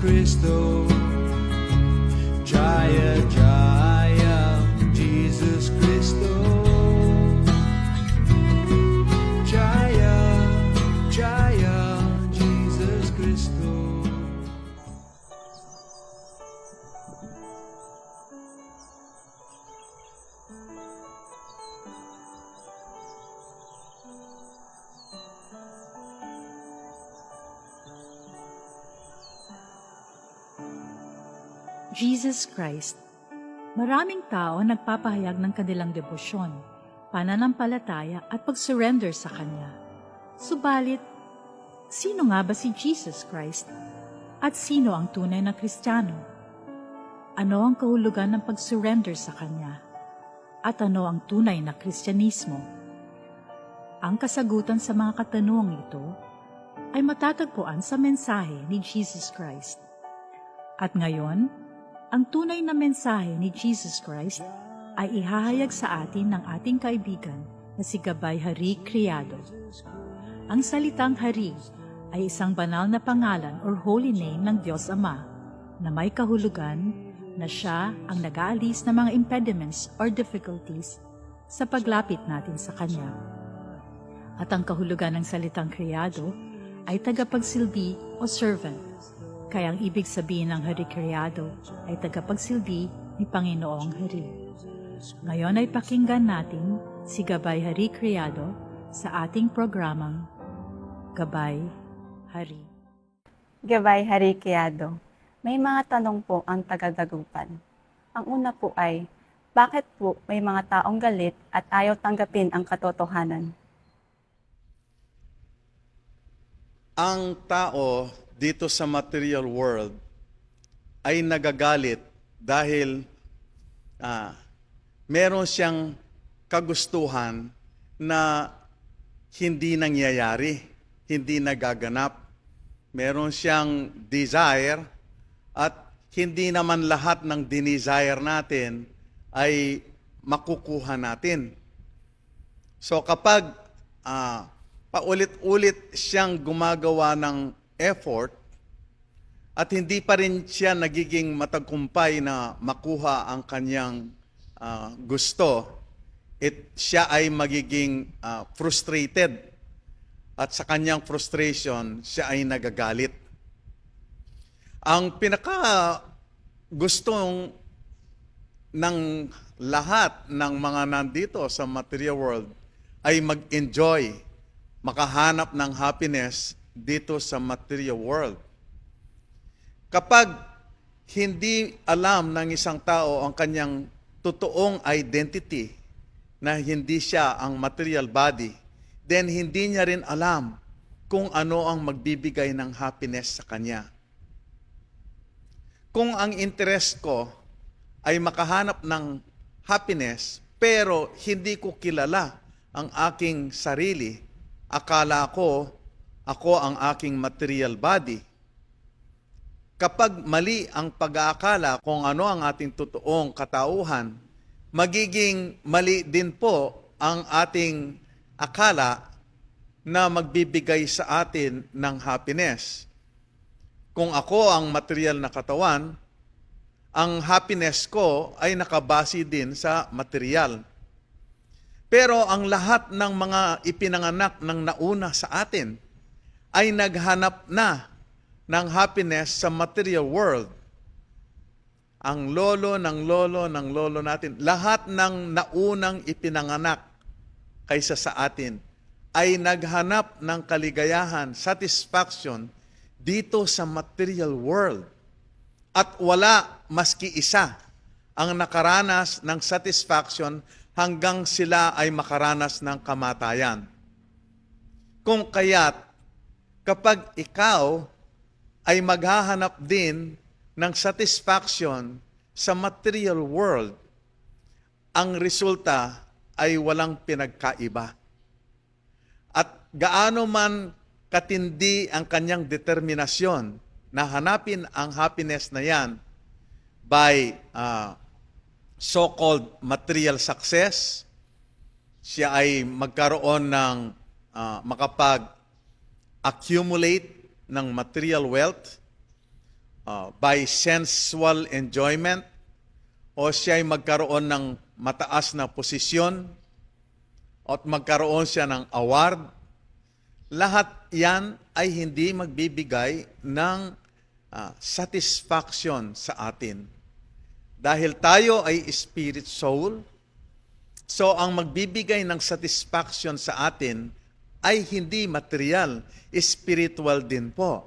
Crystal. Jesus Christ. Maraming tao nagpapahayag ng kanilang debosyon, pananampalataya at pag-surrender sa Kanya. Subalit, sino nga ba si Jesus Christ? At sino ang tunay na Kristiyano? Ano ang kahulugan ng pag-surrender sa Kanya? At ano ang tunay na Kristyanismo? Ang kasagutan sa mga katanungang ito ay matatagpuan sa mensahe ni Jesus Christ. At ngayon, ang tunay na mensahe ni Jesus Christ ay ihahayag sa atin ng ating kaibigan na si Gabay Hari Criado. Ang salitang Hari ay isang banal na pangalan or holy name ng Diyos Ama na may kahulugan na siya ang nag-aalis ng mga impediments or difficulties sa paglapit natin sa Kanya. At ang kahulugan ng salitang Criado ay tagapagsilbi o servant kaya ang ibig sabihin ng Hari Criado ay tagapagsilbi ni Panginoong Hari. Ngayon ay pakinggan natin si Gabay Hari Criado sa ating programang Gabay Hari. Gabay Harikiado. May mga tanong po ang tagadagupan. Ang una po ay, bakit po may mga taong galit at ayaw tanggapin ang katotohanan? ang tao dito sa material world ay nagagalit dahil ah, meron siyang kagustuhan na hindi nangyayari, hindi nagaganap. Meron siyang desire at hindi naman lahat ng dinesire natin ay makukuha natin. So kapag ah, paulit-ulit siyang gumagawa ng effort at hindi pa rin siya nagiging matagumpay na makuha ang kanyang ah, gusto, it, siya ay magiging ah, frustrated. At sa kanyang frustration, siya ay nagagalit. Ang pinaka gustong ng lahat ng mga nandito sa material world ay mag-enjoy, makahanap ng happiness dito sa material world. Kapag hindi alam ng isang tao ang kanyang totoong identity na hindi siya ang material body, then hindi niya rin alam kung ano ang magbibigay ng happiness sa kanya. Kung ang interest ko ay makahanap ng happiness, pero hindi ko kilala ang aking sarili, akala ko ako ang aking material body. Kapag mali ang pag-aakala kung ano ang ating totoong katauhan, magiging mali din po ang ating akala na magbibigay sa atin ng happiness. Kung ako ang material na katawan, ang happiness ko ay nakabase din sa material. Pero ang lahat ng mga ipinanganak ng nauna sa atin ay naghanap na ng happiness sa material world. Ang lolo ng lolo ng lolo natin, lahat ng naunang ipinanganak kaysa sa atin ay naghanap ng kaligayahan, satisfaction dito sa material world. At wala maski isa ang nakaranas ng satisfaction hanggang sila ay makaranas ng kamatayan. Kung kaya't kapag ikaw ay maghahanap din ng satisfaction sa material world, ang resulta ay walang pinagkaiba. At gaano man katindi ang kanyang determinasyon na hanapin ang happiness na yan by uh, so-called material success, siya ay magkaroon ng uh, makapag-accumulate ng material wealth, uh, by sensual enjoyment o siya ay magkaroon ng mataas na posisyon at magkaroon siya ng award, lahat yan ay hindi magbibigay ng ah, satisfaction sa atin. Dahil tayo ay spirit soul, so ang magbibigay ng satisfaction sa atin ay hindi material, spiritual din po.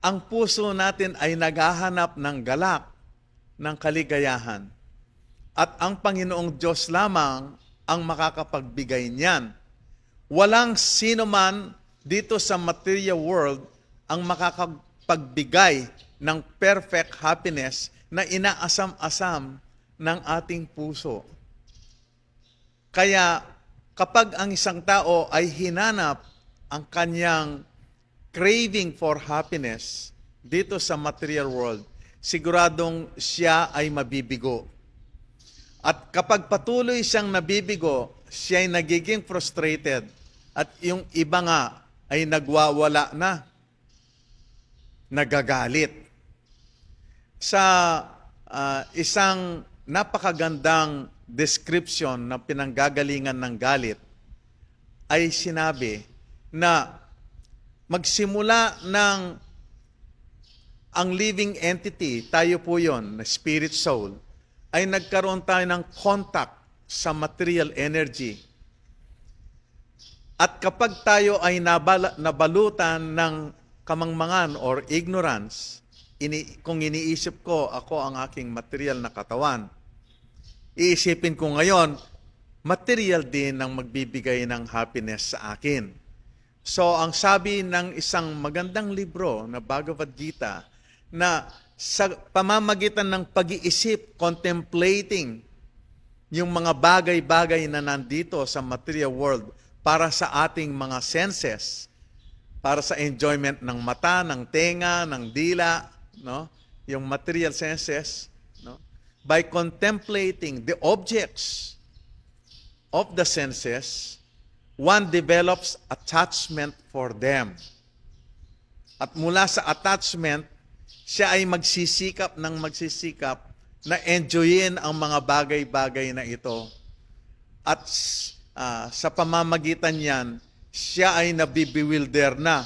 Ang puso natin ay naghahanap ng galak, ng kaligayahan. At ang Panginoong Diyos lamang ang makakapagbigay niyan. Walang sino man dito sa material world ang makakapagbigay ng perfect happiness na inaasam-asam ng ating puso. Kaya kapag ang isang tao ay hinanap ang kanyang craving for happiness dito sa material world, siguradong siya ay mabibigo. At kapag patuloy siyang nabibigo, siya ay nagiging frustrated at yung iba nga ay nagwawala na, nagagalit. Sa ah, isang napakagandang description na pinanggagalingan ng galit, ay sinabi na magsimula ng ang living entity, tayo po yon, na spirit soul, ay nagkaroon tayo ng contact sa material energy. At kapag tayo ay nabala, nabalutan ng kamangmangan or ignorance, ini, kung iniisip ko ako ang aking material na katawan, iisipin ko ngayon, material din ang magbibigay ng happiness sa akin. So, ang sabi ng isang magandang libro na Bhagavad Gita, na sa pamamagitan ng pag-iisip, contemplating yung mga bagay-bagay na nandito sa material world para sa ating mga senses, para sa enjoyment ng mata, ng tenga, ng dila, no? Yung material senses? By contemplating the objects of the senses, one develops attachment for them. At mula sa attachment, siya ay magsisikap ng magsisikap na enjoyin ang mga bagay-bagay na ito. At ah, sa pamamagitan niyan, siya ay nabibiwilder na.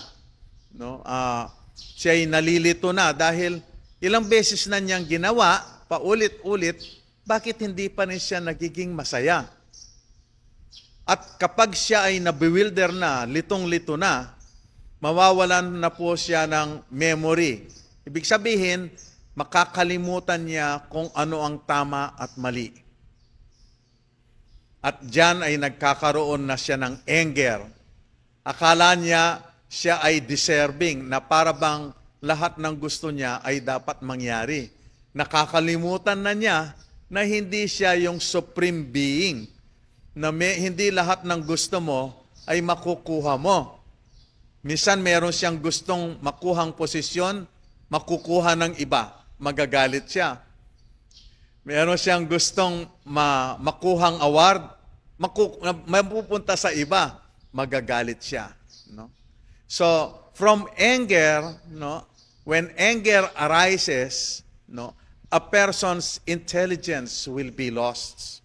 No? Ah, siya ay nalilito na dahil ilang beses na niyang ginawa, paulit-ulit, bakit hindi pa rin siya nagiging masaya? At kapag siya ay nabewilder na, litong-lito na, mawawalan na po siya ng memory. Ibig sabihin, makakalimutan niya kung ano ang tama at mali. At diyan ay nagkakaroon na siya ng anger. Akala niya siya ay deserving na para bang lahat ng gusto niya ay dapat mangyari. Nakakalimutan na niya na hindi siya yung supreme being na may, hindi lahat ng gusto mo ay makukuha mo. Minsan meron siyang gustong makuhang posisyon, makukuha ng iba, magagalit siya. Meron siyang gustong ma- makuhang award, maku- mapupunta sa iba, magagalit siya. No? So, from anger, no, when anger arises, no, a person's intelligence will be lost.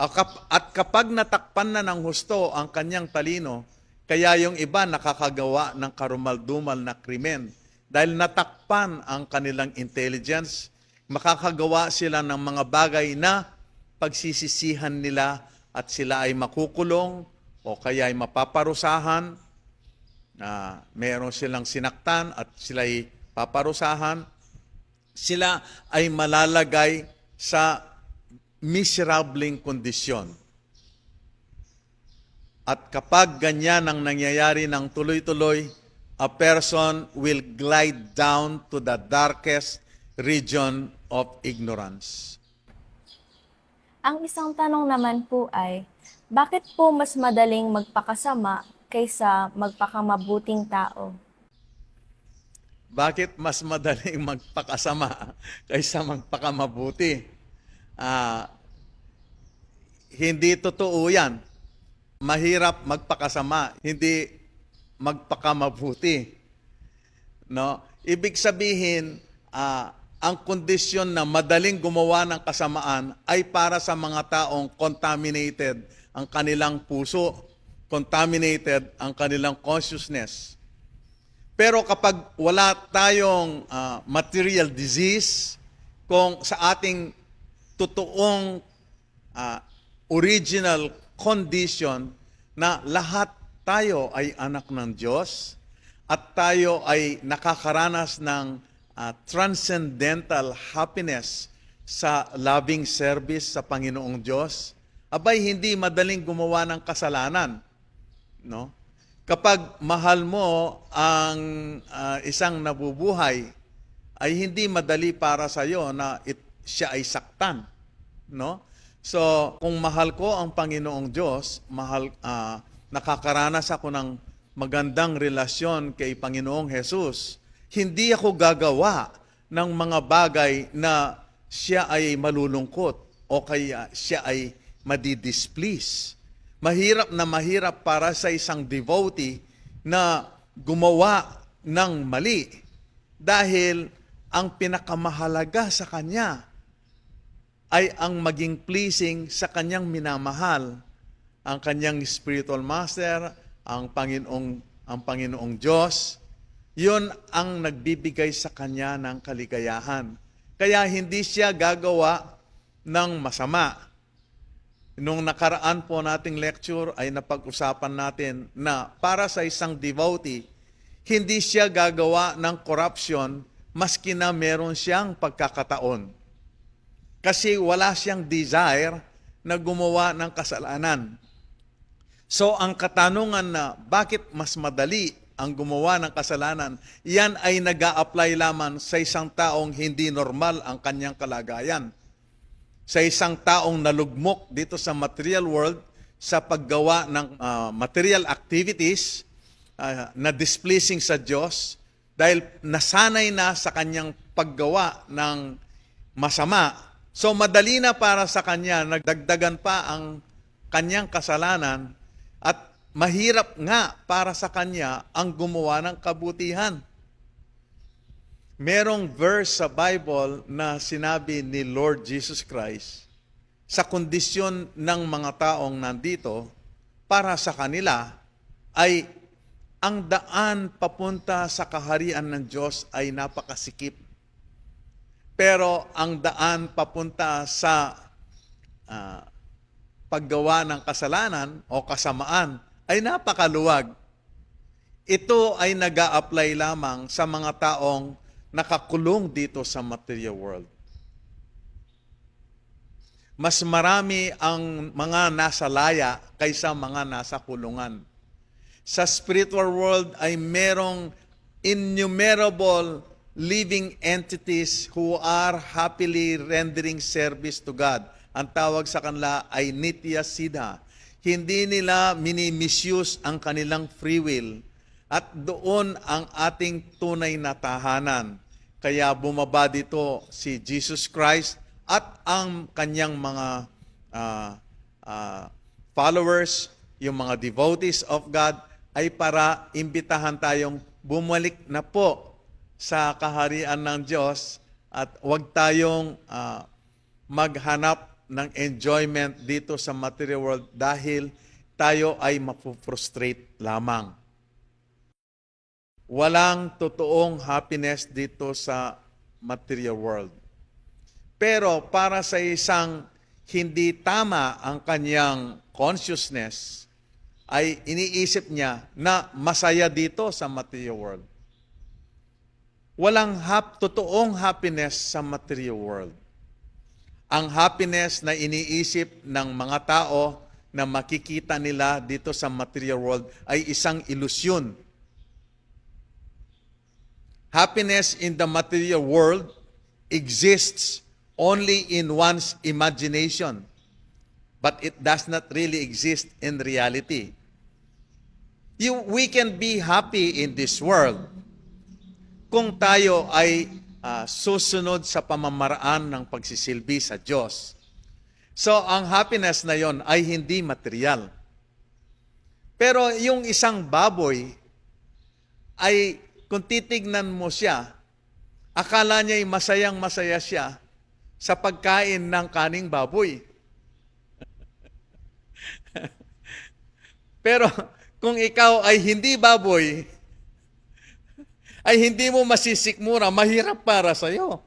At kapag natakpan na ng husto ang kanyang talino, kaya yung iba nakakagawa ng karumaldumal na krimen. Dahil natakpan ang kanilang intelligence, makakagawa sila ng mga bagay na pagsisisihan nila at sila ay makukulong o kaya ay mapaparusahan, na meron silang sinaktan at sila ay paparusahan, sila ay malalagay sa miserableng kondisyon. At kapag ganyan ang nangyayari ng tuloy-tuloy, a person will glide down to the darkest region of ignorance. Ang isang tanong naman po ay, bakit po mas madaling magpakasama kaysa magpakamabuting tao? Bakit mas madaling magpakasama kaysa magpakamabuti? Ah, hindi totoo yan. Mahirap magpakasama, hindi magpakamabuti. No? Ibig sabihin, ah, ang kondisyon na madaling gumawa ng kasamaan ay para sa mga taong contaminated ang kanilang puso, contaminated ang kanilang consciousness. Pero kapag wala tayong ah, material disease, kung sa ating totoong ah, original condition na lahat tayo ay anak ng Diyos at tayo ay nakakaranas ng ah, transcendental happiness sa loving service sa Panginoong Diyos, abay hindi madaling gumawa ng kasalanan. No? Kapag mahal mo ang ah, isang nabubuhay, ay hindi madali para sa iyo na it, siya ay saktan, no? So, kung mahal ko ang Panginoong Diyos, mahal ah, nakakaranas ako ng magandang relasyon kay Panginoong Jesus, hindi ako gagawa ng mga bagay na siya ay malulungkot o kaya siya ay madidisplease. Mahirap na mahirap para sa isang devotee na gumawa ng mali dahil ang pinakamahalaga sa kanya ay ang maging pleasing sa kanyang minamahal, ang kanyang spiritual master, ang Panginoong ang Panginoong Diyos. 'Yon ang nagbibigay sa kanya ng kaligayahan. Kaya hindi siya gagawa ng masama. Nung nakaraan po nating lecture ay napag-usapan natin na para sa isang devotee, hindi siya gagawa ng corruption maski na meron siyang pagkakataon. Kasi wala siyang desire na gumawa ng kasalanan. So ang katanungan na bakit mas madali ang gumawa ng kasalanan, yan ay nag apply lamang sa isang taong hindi normal ang kanyang kalagayan. Sa isang taong nalugmok dito sa material world sa paggawa ng ah, material activities ah, na displeasing sa Diyos dahil nasanay na sa kanyang paggawa ng masama. So madali na para sa kanya, nagdagdagan pa ang kanyang kasalanan at mahirap nga para sa kanya ang gumawa ng kabutihan. Merong verse sa Bible na sinabi ni Lord Jesus Christ sa kondisyon ng mga taong nandito para sa kanila ay ang daan papunta sa kaharian ng Diyos ay napakasikip. Pero ang daan papunta sa ah, paggawa ng kasalanan o kasamaan ay napakaluwag. Ito ay nag apply lamang sa mga taong nakakulong dito sa material world. Mas marami ang mga nasa laya kaysa mga nasa kulungan. Sa spiritual world ay merong innumerable living entities who are happily rendering service to God. Ang tawag sa kanila ay Nitya Siddha. Hindi nila mini-misuse ang kanilang free will at doon ang ating tunay na tahanan. Kaya bumaba dito si Jesus Christ at ang kanyang mga ah, ah, followers, yung mga devotees of God, ay para imbitahan tayong bumalik na po sa kaharian ng Diyos at huwag tayong ah, maghanap ng enjoyment dito sa material world dahil tayo ay mapufrustrate lamang. Walang totoong happiness dito sa material world. Pero para sa isang hindi tama ang kanyang consciousness, ay iniisip niya na masaya dito sa material world. Walang hap, totoong happiness sa material world. Ang happiness na iniisip ng mga tao na makikita nila dito sa material world ay isang ilusyon. Happiness in the material world exists only in one's imagination, but it does not really exist in reality. You, we can be happy in this world kung tayo ay ah, susunod sa pamamaraan ng pagsisilbi sa Diyos. So, ang happiness na yon ay hindi material. Pero yung isang baboy ay kung titignan mo siya, akala niya masayang masaya siya sa pagkain ng kaning baboy. Pero kung ikaw ay hindi baboy, ay hindi mo masisikmura, mahirap para sa'yo.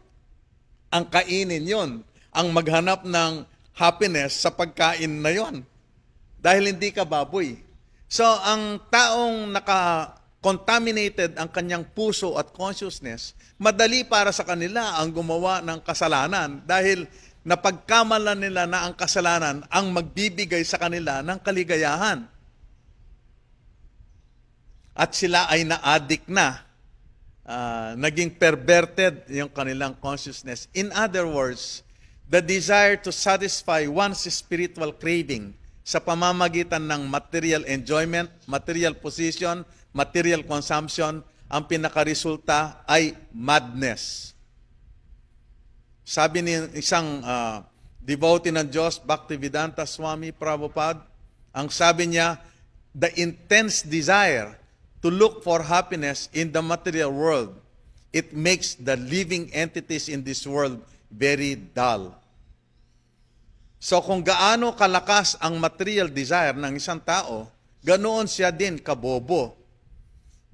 Ang kainin yon, ang maghanap ng happiness sa pagkain na yon. Dahil hindi ka baboy. So, ang taong naka-contaminated ang kanyang puso at consciousness, madali para sa kanila ang gumawa ng kasalanan dahil napagkamalan nila na ang kasalanan ang magbibigay sa kanila ng kaligayahan. At sila ay na-addict na uh, naging perverted yung kanilang consciousness. In other words, the desire to satisfy one's spiritual craving sa pamamagitan ng material enjoyment, material position, material consumption, ang pinakaresulta ay madness. Sabi ni isang uh, devotee ng Diyos, Bhaktivedanta Swami Prabhupada, ang sabi niya, the intense desire to look for happiness in the material world, it makes the living entities in this world very dull. So kung gaano kalakas ang material desire ng isang tao, ganoon siya din kabobo.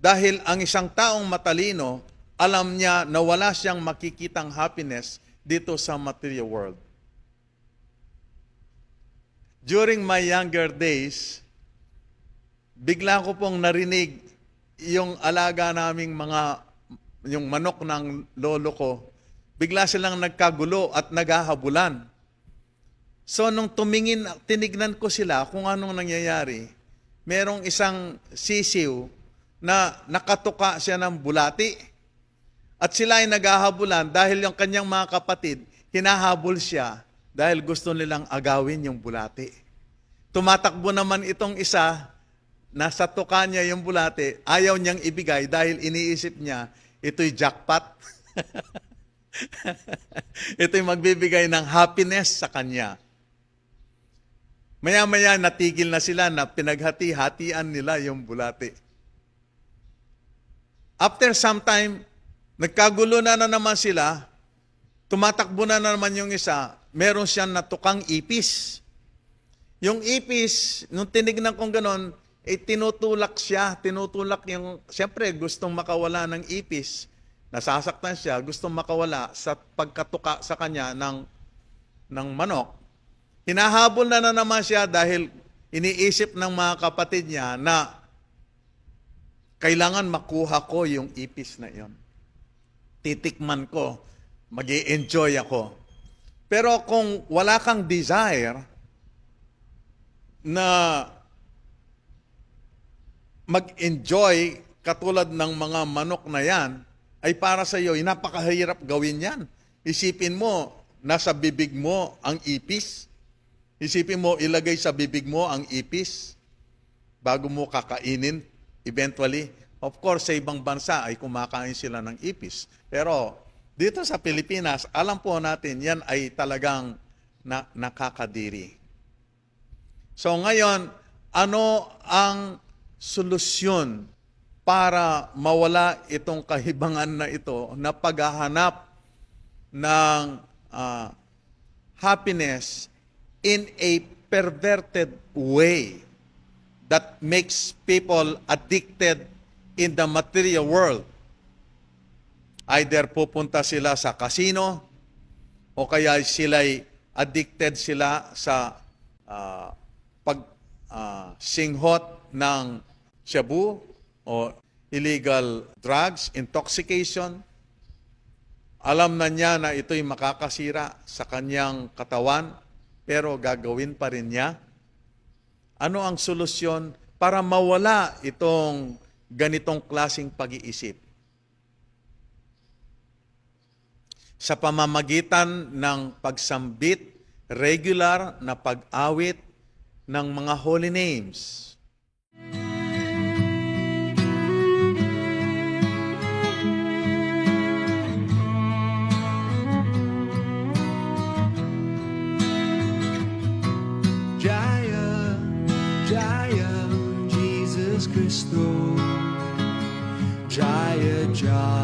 Dahil ang isang taong matalino, alam niya na wala siyang makikitang happiness dito sa material world. During my younger days, bigla ko pong narinig yung alaga naming mga, yung manok ng lolo ko, bigla silang nagkagulo at naghahabulan. So nung tumingin, tinignan ko sila kung anong nangyayari, merong isang sisiw na nakatuka siya ng bulati. At sila ay naghahabulan dahil yung kanyang mga kapatid, hinahabol siya dahil gusto nilang agawin yung bulati. Tumatakbo naman itong isa, nasa tuka niya yung bulate, ayaw niyang ibigay dahil iniisip niya, ito'y jackpot. ito'y magbibigay ng happiness sa kanya. Maya-maya natigil na sila na pinaghati-hatian nila yung bulate. After some time, nagkagulo na na naman sila, tumatakbo na, na naman yung isa, meron siyang natukang ipis. Yung ipis, nung tinignan kong ganon, eh tinutulak siya, tinutulak yung, siyempre gustong makawala ng ipis, nasasaktan siya, gustong makawala sa pagkatuka sa kanya ng, ng manok. Hinahabol na na naman siya dahil iniisip ng mga kapatid niya na kailangan makuha ko yung ipis na yon. Titikman ko, mag enjoy ako. Pero kung wala kang desire na mag-enjoy katulad ng mga manok na yan, ay para sa iyo, napakahirap gawin yan. Isipin mo, nasa bibig mo ang ipis. Isipin mo, ilagay sa bibig mo ang ipis bago mo kakainin eventually. Of course, sa ibang bansa ay kumakain sila ng ipis. Pero dito sa Pilipinas, alam po natin, yan ay talagang na, nakakadiri. So ngayon, ano ang solusyon para mawala itong kahibangan na ito na paghahanap ng ah, happiness in a perverted way that makes people addicted in the material world. Either pupunta sila sa casino o kaya sila'y addicted sila sa ah, pag ah, singhot ng shabu o illegal drugs, intoxication. Alam na niya na ito'y makakasira sa kanyang katawan, pero gagawin pa rin niya. Ano ang solusyon para mawala itong ganitong klasing pag-iisip? Sa pamamagitan ng pagsambit, regular na pag-awit ng mga holy names. job.